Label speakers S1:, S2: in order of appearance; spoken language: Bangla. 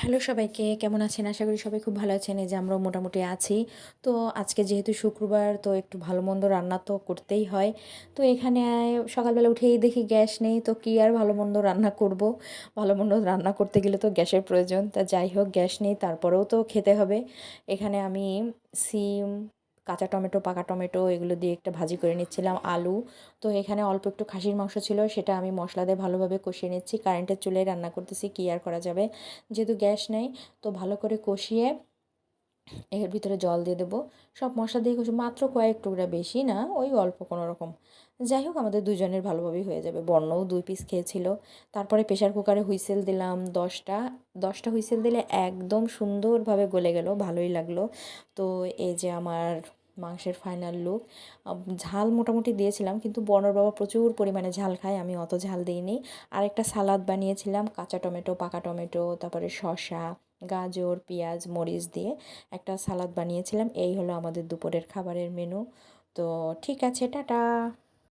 S1: হ্যালো সবাইকে, কেমন আছেন? আশা করি সবাই খুব ভালো আছেন। এই যে আমরাও মোটামুটি আছি। তো আজকে যেহেতু শুক্রবার, তো একটু ভালো মন্দ রান্না তো করতেই হয়। তো এখানে সকালবেলা উঠেই দেখি গ্যাস নেই, তো কী আর ভালো মন্দ রান্না করব? ভালো মন্দ রান্না করতে গেলে তো গ্যাসের প্রয়োজন। তা যাই হোক, গ্যাস নেই, তারপরেও তো খেতে হবে। এখানে আমি সিম কাঁচা টমেটো, পাকা টমেটো এগুলো দিয়ে একটা ভাজি করে নিচ্ছিলাম, আলু। তো এখানে অল্প একটু খাসির মাংস ছিল, সেটা আমি মশলা দিয়ে ভালোভাবে কষিয়ে নিচ্ছি। কারেন্টের চুলে রান্না করতেছি, কি আর করা যাবে? যেহেতু গ্যাস নেই, তো ভালো করে কষিয়ে এর ভিতরে জল দিয়ে দেবো। সব মশলা দিয়ে কষি মাত্র কয়েক টুকরা বেশি না, ওই অল্প কোনো রকম। যাই হোক, আমাদের দুজনের ভালোভাবেই হয়ে যাবে। বর্ণও দুই পিস খেয়েছিল। তারপরে প্রেশার কুকারে হুইসেল দিলাম দশটা। দশটা হুইসেল দিলে একদম সুন্দরভাবে গলে গেল, ভালোই লাগল। তো এই যে আমার মাংসের ফাইনাল লুক ঝাল মোটামুটি দিয়েছিলাম, কিন্তু বর্ণর বাবা প্রচুর পরিমাণে ঝাল খায়, আমি অত ঝাল দিইনি। আরেকটা সালাদ বানিয়েছিলাম, কাঁচা টমেটো, পাকা টমেটো, তারপরে শসা গাজর, পেঁয়াজ, মরিচ দিয়ে একটা সালাদ বানিয়েছিলাম। এই হলো আমাদের দুপুরের খাবারের মেনু তো ঠিক আছে, টাটা!